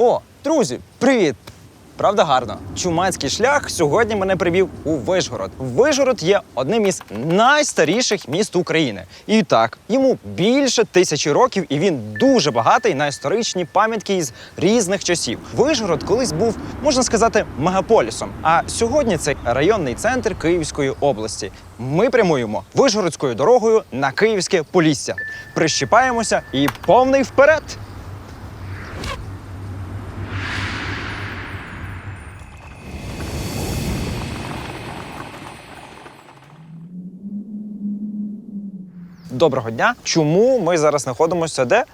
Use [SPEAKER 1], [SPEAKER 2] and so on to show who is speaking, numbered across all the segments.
[SPEAKER 1] О, друзі, привіт! Правда гарно. Чумацький шлях сьогодні мене привів у Вишгород. Вишгород є одним із найстаріших міст України. І так, йому більше тисячі років, і він дуже багатий на історичні пам'ятки із різних часів. Вишгород колись був, можна сказати, мегаполісом. А сьогодні це районний центр Київської області. Ми прямуємо Вишгородською дорогою на Київське Полісся. Прищіпаємося і повний вперед! Доброго дня. Чому ми зараз знаходимося де?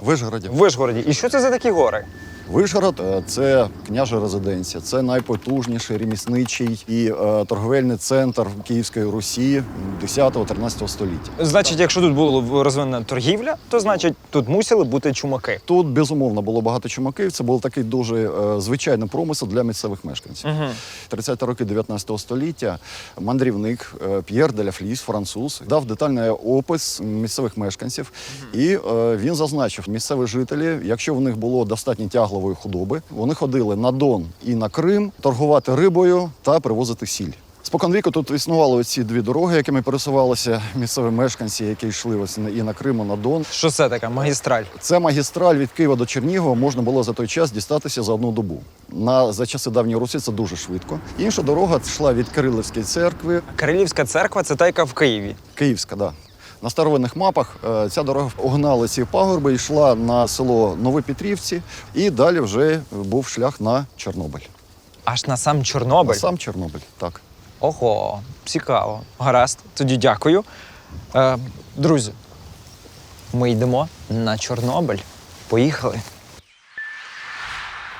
[SPEAKER 2] В Вишгороді.
[SPEAKER 1] В Вишгороді. І що це за такі гори?
[SPEAKER 2] Вишгород е, це княжа резиденція, це найпотужніший ремісничий і е, торговельний центр Київської Русі 10-13 століття.
[SPEAKER 1] Значить, якщо тут була розвинена торгівля, то значить тут мусили бути чумаки.
[SPEAKER 2] Тут безумовно було багато чумаків. Це був такий дуже е, звичайний промисел для місцевих мешканців.
[SPEAKER 1] Угу.
[SPEAKER 2] 30-ті роки 19 століття мандрівник е, П'єр де ля француз, дав детальний опис місцевих мешканців, і е, він зазначив, місцеві жителі, якщо в них було достатньо тяглової худоби, вони ходили на Дон і на Крим торгувати рибою та привозити сіль. Споконвіку тут існували ці дві дороги, якими пересувалися місцеві мешканці, які йшли ось і на Крим, і на Дон.
[SPEAKER 1] Що це таке? Магістраль.
[SPEAKER 2] Це магістраль від Києва до Чернігова можна було за той час дістатися за одну добу. На за часи давньої Русі це дуже швидко. Інша дорога йшла від Кирилівської церкви,
[SPEAKER 1] Кирилівська церква це та, яка в Києві.
[SPEAKER 2] Київська, да. На старовинних мапах е, ця дорога огнала ці пагорби, йшла на село Новопетрівці, і далі вже був шлях на Чорнобиль.
[SPEAKER 1] Аж на сам Чорнобиль.
[SPEAKER 2] На сам Чорнобиль, так.
[SPEAKER 1] Ого, цікаво. Гаразд, тоді дякую. Е, друзі, ми йдемо на Чорнобиль. Поїхали.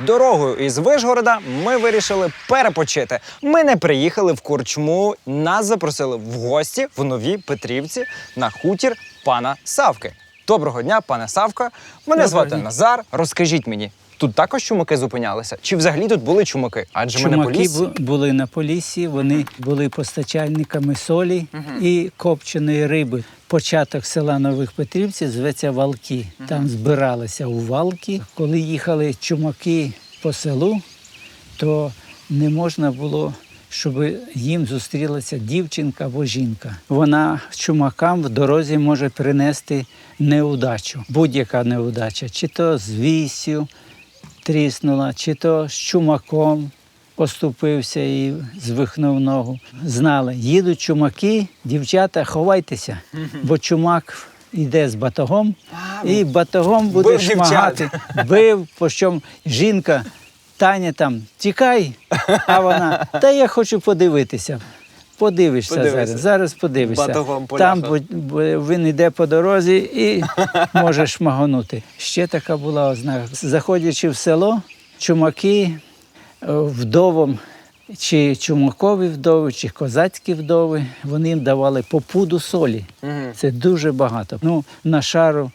[SPEAKER 1] Дорогою із Вишгорода ми вирішили перепочити. Ми не приїхали в Корчму. Нас запросили в гості в новій Петрівці на хутір пана Савки. Доброго дня, пане Савка. Мене
[SPEAKER 3] Доброго
[SPEAKER 1] звати
[SPEAKER 3] дня.
[SPEAKER 1] Назар. Розкажіть мені, тут також чумаки зупинялися? Чи взагалі тут були чумаки? Адже
[SPEAKER 3] Чумаки
[SPEAKER 1] поліс.
[SPEAKER 3] бу- були на полісі, вони були постачальниками солі і копченої риби. Початок села Нових Петрівців зветься Валки. Там збиралися у Валки. Коли їхали чумаки по селу, то не можна було, щоб їм зустрілася дівчинка або жінка. Вона чумакам в дорозі може принести неудачу, будь-яка неудача, чи то з вісю тріснула, чи то з чумаком поступився і звихнув ногу. Знали, їдуть чумаки, дівчата, ховайтеся, бо чумак йде з батогом, і батогом буде
[SPEAKER 1] Бив дівчат.
[SPEAKER 3] шмагати. Бив, по чому жінка. Таня там, тікай, а вона, та я хочу подивитися. Подивишся
[SPEAKER 1] Подивися.
[SPEAKER 3] зараз, зараз подивишся.
[SPEAKER 1] Батогом
[SPEAKER 3] Там
[SPEAKER 1] поляха.
[SPEAKER 3] бо- бо він йде по дорозі і може шмагонути. Ще така була ознака. Заходячи в село, чумаки е, вдовам, чи чумакові вдови, чи козацькі вдови, вони їм давали по пуду солі.
[SPEAKER 1] Мгм.
[SPEAKER 3] Це дуже багато. Ну, на шару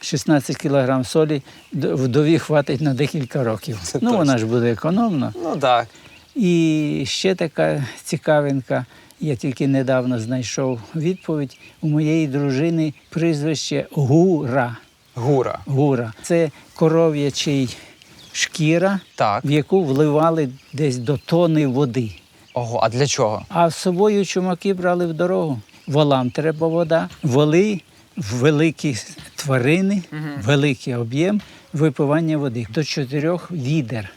[SPEAKER 3] 16 кілограм солі д- вдові хватить на декілька років.
[SPEAKER 1] Це
[SPEAKER 3] ну, вона ж буде економно.
[SPEAKER 1] Ну так.
[SPEAKER 3] І ще така цікавинка. Я тільки недавно знайшов відповідь. У моєї дружини прізвище Гура.
[SPEAKER 1] Гура.
[SPEAKER 3] Гура. Це коров'ячий шкіра,
[SPEAKER 1] Так.
[SPEAKER 3] в яку вливали десь до тони води.
[SPEAKER 1] Ого, а для чого?
[SPEAKER 3] А з собою чумаки брали в дорогу. Волам треба вода. Воли великі тварини, великий об'єм випивання води до чотирьох відер.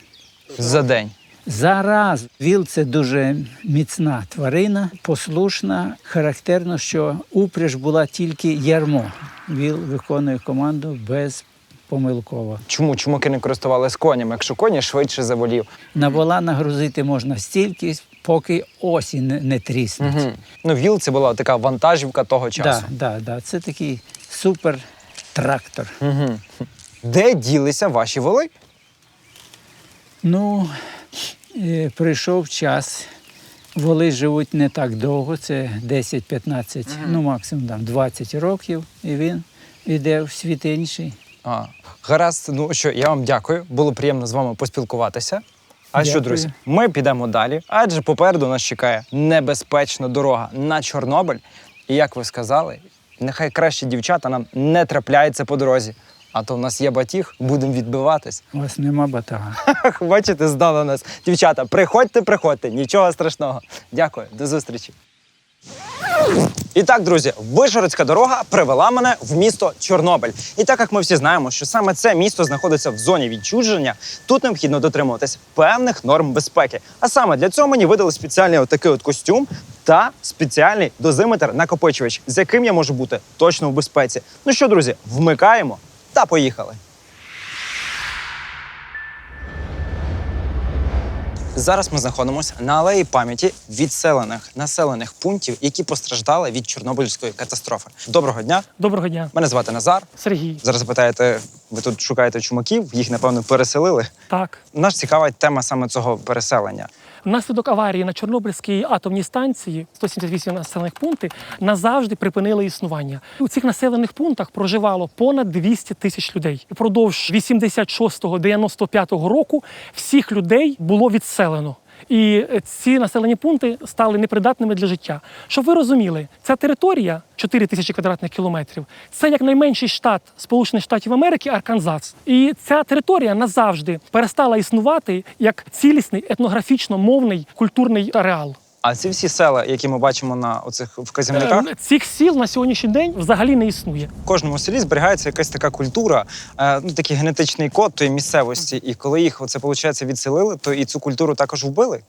[SPEAKER 1] За день.
[SPEAKER 3] Зараз віл це дуже міцна тварина, послушна. Характерно, що упряж була тільки ярмо. Віл виконує команду безпомилково.
[SPEAKER 1] Чому чумаки не користувалися конями, якщо коні швидше за волів?
[SPEAKER 3] На вола нагрузити можна стільки, поки осінь не, не тріснуть.
[SPEAKER 1] Угу. Ну, віл це була така вантажівка того часу.
[SPEAKER 3] Да, да, да. Це такий супер трактор.
[SPEAKER 1] Угу. Де ділися ваші воли?
[SPEAKER 3] Ну, прийшов час. Воли живуть не так довго, це 10-15, ну максимум там, 20 років, і він йде в світ інший.
[SPEAKER 1] А, гаразд, ну що, я вам дякую. Було приємно з вами поспілкуватися. А що, друзі, ми підемо далі, адже попереду нас чекає небезпечна дорога на Чорнобиль. І як ви сказали, нехай краще дівчата нам не трапляються по дорозі. А то в нас є батіг, будемо відбиватись.
[SPEAKER 3] У вас нема батага.
[SPEAKER 1] Бачите, здало нас. Дівчата, приходьте, приходьте, нічого страшного. Дякую, до зустрічі. І так, друзі, Вишгородська дорога привела мене в місто Чорнобиль. І так як ми всі знаємо, що саме це місто знаходиться в зоні відчуження, тут необхідно дотримуватись певних норм безпеки. А саме для цього мені видали спеціальний отакий от костюм та спеціальний дозиметр накопичувач, з яким я можу бути точно в безпеці. Ну що, друзі, вмикаємо та поїхали. Зараз ми знаходимося на алеї пам'яті відселених населених пунктів, які постраждали від Чорнобильської катастрофи. Доброго дня!
[SPEAKER 4] Доброго дня,
[SPEAKER 1] Мене звати Назар.
[SPEAKER 4] Сергій.
[SPEAKER 1] Зараз запитаєте, ви тут шукаєте чумаків, їх напевно переселили.
[SPEAKER 4] Так,
[SPEAKER 1] Нас цікавить тема саме цього переселення.
[SPEAKER 4] Внаслідок аварії на Чорнобильській атомній станції 178 населених пунктів назавжди припинили існування. У цих населених пунктах проживало понад 200 тисяч людей. Упродовж 86-95 року всіх людей було відселено. І ці населені пункти стали непридатними для життя. Щоб ви розуміли, ця територія 4 тисячі квадратних кілометрів. Це як найменший штат Сполучених Штатів Америки Арканзас. І ця територія назавжди перестала існувати як цілісний етнографічно-мовний культурний ареал.
[SPEAKER 1] А ці всі села, які ми бачимо на оцих вказівниках,
[SPEAKER 4] Е, Цих сіл на сьогоднішній день взагалі не існує.
[SPEAKER 1] в кожному селі зберігається якась така культура, е, ну такий генетичний код тої місцевості. І коли їх оце виходить, відселили, то і цю культуру також вбили.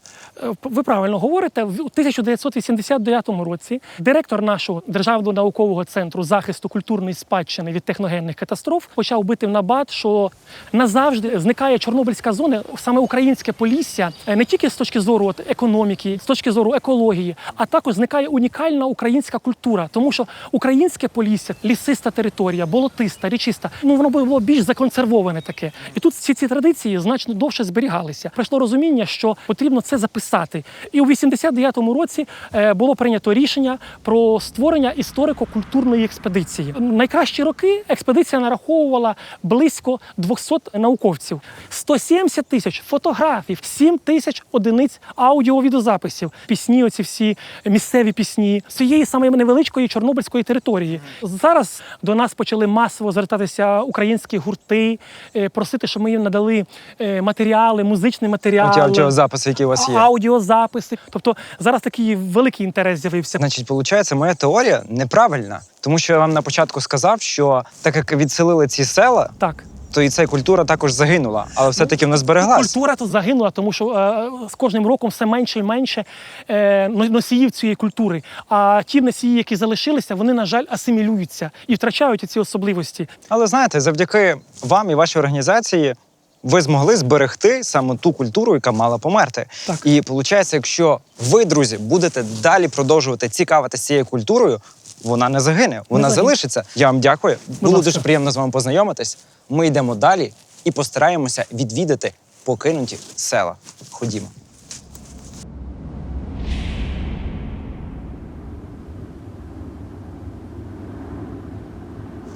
[SPEAKER 4] Е, Ви правильно говорите. В 1989 році директор нашого державного наукового центру захисту культурної спадщини від техногенних катастроф почав бити в набат, що назавжди зникає Чорнобильська зона, саме українське полісся, е, не тільки з точки зору от, економіки, з точки зору екології, а також зникає унікальна українська культура, тому що українське полісся, лісиста територія, болотиста, річиста, ну воно було більш законсервоване таке. І тут всі ці традиції значно довше зберігалися. Прийшло розуміння, що потрібно це записати. І у 89-му році е, було прийнято рішення про створення історико-культурної експедиції. Найкращі роки експедиція нараховувала близько 200 науковців, 170 тисяч фотографій, 7 тисяч одиниць аудіо-відеозаписів, пісні, оці всі місцеві пісні з цієї саме невеличкої чорнобильської території. Зараз до нас почали масово звертатися українські гурти, е, просити, щоб ми їм надали е, матеріали, музичні матеріали.
[SPEAKER 1] Оті аудіозаписи, які у вас є.
[SPEAKER 4] Аудіозаписи. Тобто зараз такий великий інтерес з'явився.
[SPEAKER 1] Значить, виходить, моя теорія неправильна, тому що я вам на початку сказав, що так як відселили ці села,
[SPEAKER 4] Так.
[SPEAKER 1] То і ця культура також загинула, але все-таки вона збереглась.
[SPEAKER 4] Культура тут загинула, тому що е, з кожним роком все менше і менше е, носіїв цієї культури. А ті носії, які залишилися, вони, на жаль, асимілюються і втрачають ці особливості.
[SPEAKER 1] Але знаєте, завдяки вам і вашій організації. Ви змогли зберегти саме ту культуру, яка мала померти.
[SPEAKER 4] Так.
[SPEAKER 1] І виходить, якщо ви, друзі, будете далі продовжувати цікавитися цією культурою, вона не загине, вона залишиться. Я вам дякую. Було дуже приємно з вами познайомитись. Ми йдемо далі і постараємося відвідати покинуті села. Ходімо.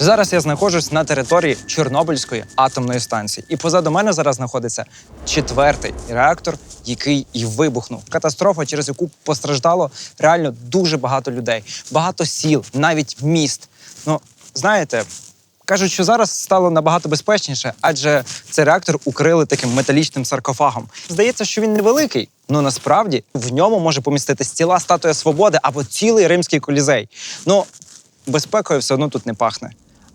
[SPEAKER 1] Зараз я знаходжусь на території Чорнобильської атомної станції, і позаду мене зараз знаходиться четвертий реактор, який і вибухнув. Катастрофа, через яку постраждало реально дуже багато людей, багато сіл, навіть міст. Ну знаєте, кажуть, що зараз стало набагато безпечніше, адже цей реактор укрили таким металічним саркофагом. Здається, що він невеликий. Ну насправді в ньому може поміститись ціла статуя свободи або цілий римський колізей. Ну безпекою все одно тут не пахне.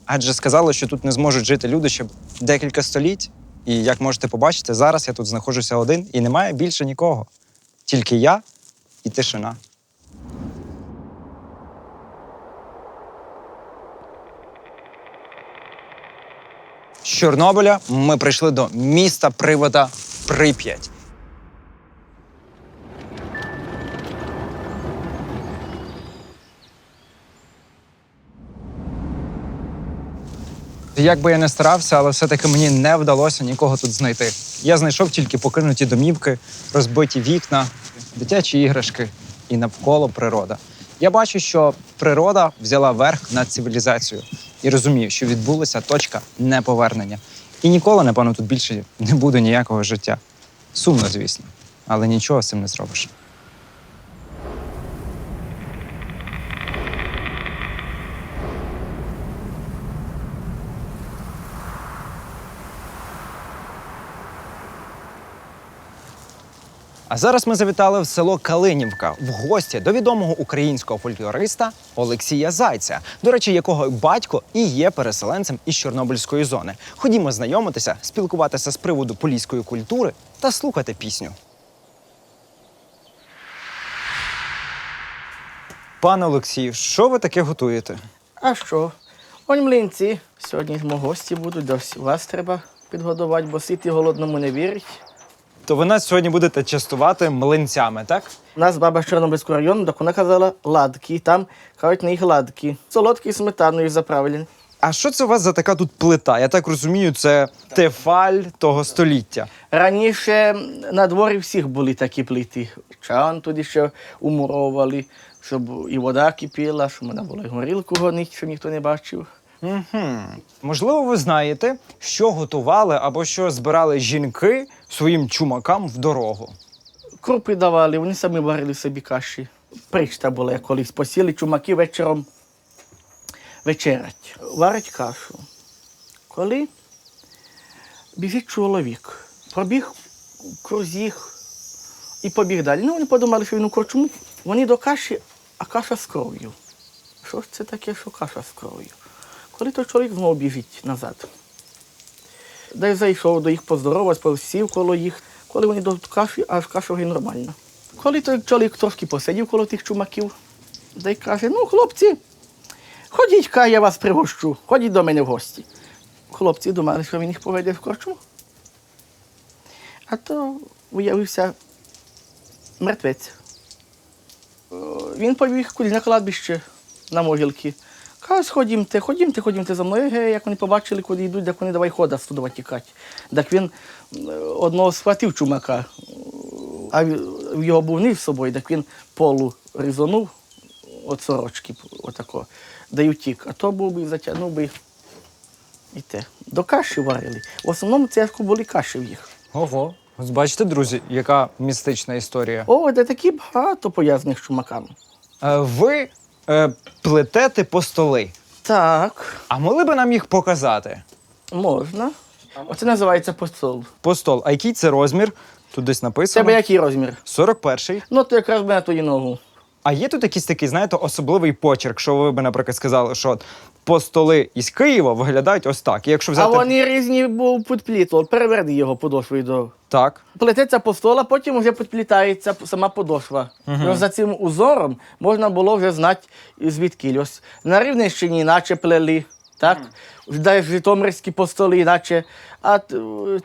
[SPEAKER 1] Адже сказали, що тут не зможуть жити люди ще декілька століть. І як можете побачити, зараз я тут знаходжуся один і немає більше нікого. Тільки я і тишина. З Чорнобиля ми прийшли до міста привода Прип'ять. Як би я не старався, але все-таки мені не вдалося нікого тут знайти. Я знайшов тільки покинуті домівки, розбиті вікна, дитячі іграшки і навколо природа. Я бачу, що природа взяла верх над цивілізацією і розумію, що відбулася точка неповернення. І ніколи, напевно, тут більше не буде ніякого життя. Сумно, звісно, але нічого з цим не зробиш. Зараз ми завітали в село Калинівка в гості до відомого українського фольклориста Олексія Зайця, до речі, якого батько і є переселенцем із Чорнобильської зони. Ходімо знайомитися, спілкуватися з приводу поліської культури та слухати пісню. Пане Олексію, що ви таке готуєте?
[SPEAKER 5] А що? Онь млинці. Сьогодні гості будуть, до вас треба підгодувати, бо сити голодному не вірить.
[SPEAKER 1] То ви нас сьогодні будете частувати млинцями, так?
[SPEAKER 5] У нас баба з Чорнобильського району, так вона казала ладки, там кажуть на їх ладки. Солодкі сметаною заправлені.
[SPEAKER 1] А що це у вас за така тут плита? Я так розумію, це тефаль того століття.
[SPEAKER 5] Раніше на дворі всіх були такі плити. Чан туди ще умуровували, щоб і вода кипіла, щоб можна було і горілку гонити, щоб ніхто не бачив.
[SPEAKER 1] Угу. Можливо, ви знаєте, що готували або що збирали жінки своїм чумакам в дорогу.
[SPEAKER 5] Крупи давали, вони самі варили собі каші. Причта була, як колись посіли чумаки вечором вечерять. Варять кашу. Коли біжить чоловік, пробіг круз їх і побіг далі. Ну, вони подумали, що він у корчму. Вони до каші, а каша з кров'ю. Що ж це таке, що каша з кров'ю? Коли той чоловік знову біжить назад. Дай зайшов до їх поздоровався, посів коло їх. Коли вони до каші, аж каша вже нормальна. Коли той чоловік трошки посидів коло тих чумаків, дай каже: ну, хлопці, ходіть, хай я вас пригощу, ходіть до мене в гості. Хлопці думали, що він їх поведе в корчму. А то виявився мертвець. Він побіг кудись на кладбище на могилки. Каже, ходімте, ходімте, ходімте за мною. Як вони побачили, куди йдуть, так вони давай хода студова тікати. Так він е, одного схватив чумака, а в- в його був низ з собою, так він полу різонув от сорочки, отако, да й утік. А то був би затягнув би і те. До каші варили. В основному це були каші в їх.
[SPEAKER 1] Ого. Ось бачите, друзі, яка містична історія.
[SPEAKER 5] О, де такі багато пов'язаних з чумаками.
[SPEAKER 1] Е, ви е, плетете по столи.
[SPEAKER 5] Так,
[SPEAKER 1] А могли би нам їх показати?
[SPEAKER 5] можна. Оце називається постол.
[SPEAKER 1] По стол. А який це розмір? Тут десь
[SPEAKER 5] написано. тебе який розмір?
[SPEAKER 1] 41-й.
[SPEAKER 5] Ну, то якраз би на твою ногу.
[SPEAKER 1] А є тут якийсь такий, знаєте, особливий почерк, що ви б, наприклад, сказали, що от по столи із Києва виглядають ось так. І якщо
[SPEAKER 5] А вони різні був підпліт. Переверни його подошвою до.
[SPEAKER 1] так,
[SPEAKER 5] Плететься постол, а потім вже підплітається сама подошва. І ось за цим узором можна було вже знати, звідки. Ось на Рівненщині іначе плели, так? Дай Житомирські постоли, іначе. А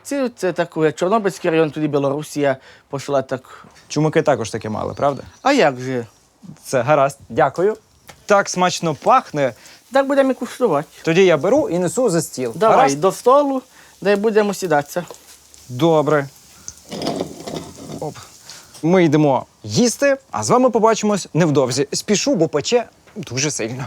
[SPEAKER 5] ці, це таке, Чорнобильський район, тоді Білорусія пішла так.
[SPEAKER 1] чумаки також таке мали, правда?
[SPEAKER 5] А як же?
[SPEAKER 1] Це гаразд. Дякую. Так смачно пахне.
[SPEAKER 5] Так будемо і куштувати.
[SPEAKER 1] Тоді я беру і несу за стіл.
[SPEAKER 5] Давай
[SPEAKER 1] Гаразд?
[SPEAKER 5] до столу, де будемо сідатися.
[SPEAKER 1] Добре. Оп. Ми йдемо їсти, а з вами побачимось невдовзі. Спішу, бо пече дуже сильно.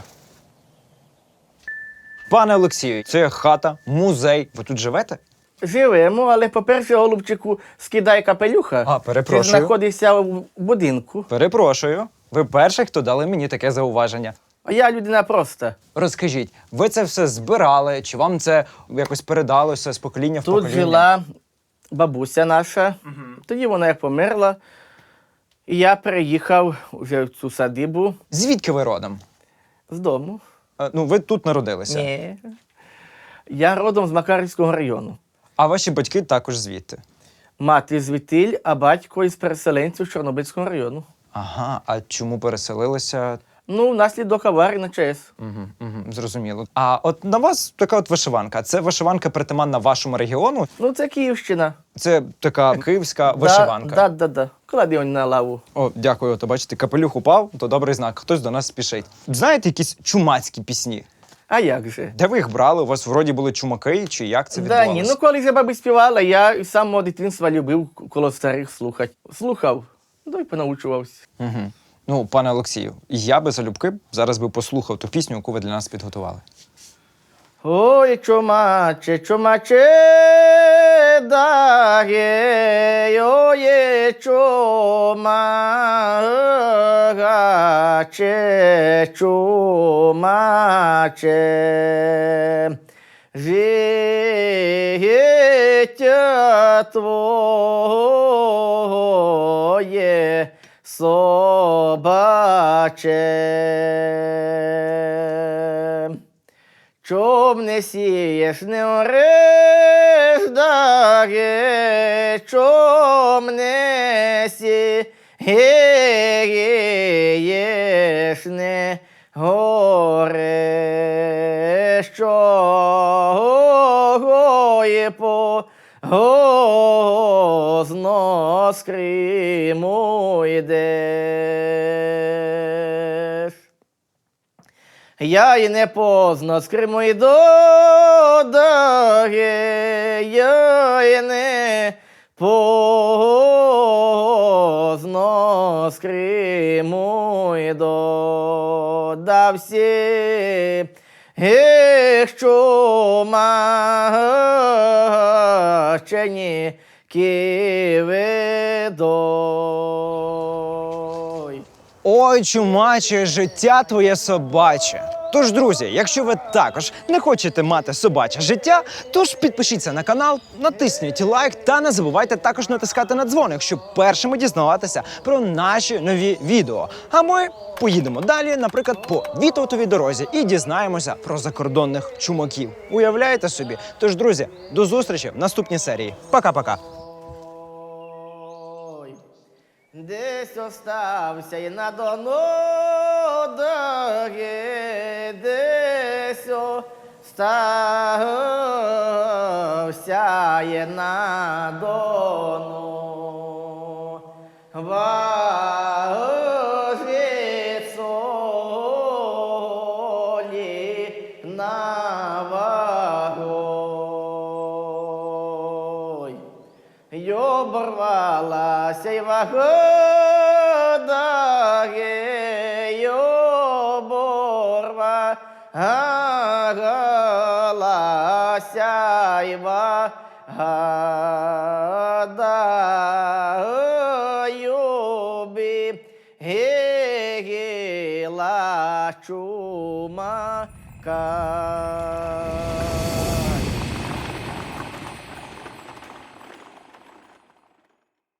[SPEAKER 1] Пане Олексію, це хата, музей. Ви тут живете?
[SPEAKER 5] Живемо, але по-перше, голубчику, скидай капелюха.
[SPEAKER 1] А, перепрошую.
[SPEAKER 5] Ти знаходишся в будинку.
[SPEAKER 1] Перепрошую. Ви перший, хто дали мені таке зауваження.
[SPEAKER 5] А я людина проста.
[SPEAKER 1] Розкажіть, ви це все збирали? Чи вам це якось передалося з покоління в
[SPEAKER 5] Тут
[SPEAKER 1] покоління?
[SPEAKER 5] жила бабуся наша, тоді вона як померла. І я переїхав вже в цю садибу
[SPEAKER 1] Звідки ви родом?
[SPEAKER 5] з дому.
[SPEAKER 1] Е, Ну, ви тут народилися.
[SPEAKER 5] Ні. Я родом з Макарівського району.
[SPEAKER 1] А ваші батьки також звідти.
[SPEAKER 5] Мати звітиль, а батько із переселенців з Чорнобильського району.
[SPEAKER 1] Ага, а чому переселилися?
[SPEAKER 5] Ну, внаслідок аварії на ЧАЕС.
[SPEAKER 1] Угу, угу, зрозуміло. А от на вас така от вишиванка. Це вишиванка притаманна вашому регіону.
[SPEAKER 5] Ну, це Київщина.
[SPEAKER 1] Це така київська вишиванка.
[SPEAKER 5] Да, да, да, да. Клади на лаву.
[SPEAKER 1] О, дякую. То бачите, капелюх упав, то добрий знак. Хтось до нас спішить. Знаєте якісь чумацькі пісні?
[SPEAKER 5] А як же?
[SPEAKER 1] Де ви їх брали? У вас вроді були чумаки, чи як це
[SPEAKER 5] Да, ні, ну коли вже баби співала, я з самого дитинства любив коло старих слухати. Слухав, ну і понаучувався.
[SPEAKER 1] Угу. Ну, пане Олексію, я би залюбки зараз би послухав ту пісню, яку ви для нас підготували.
[SPEAKER 5] Ой, чумаче, чумаче, дає, ой, чумаче, чумаче, життя твоє собаче. Чом не сієш, не ореш, даге, чом не сієш, не гореш, з Криму йдеш. Я й не позна з Криму й до я й не позно з Криму й да всі, що мачені кивидой.
[SPEAKER 1] Ой, чумаче, життя твоє собаче. Тож, друзі, якщо ви також не хочете мати собаче життя, тож підпишіться на канал, натисніть лайк та не забувайте також натискати на дзвоник, щоб першими дізнаватися про наші нові відео. А ми поїдемо далі, наприклад, по Вітовтовій дорозі і дізнаємося про закордонних чумаків. Уявляєте собі? Тож, друзі, до зустрічі в наступній серії. Пока-пока.
[SPEAKER 5] Десь остався і на дону дороги, десь остався і на дону. Й оборвалася й вагода, й оборвалася й вагода, юбі гігіла чумака.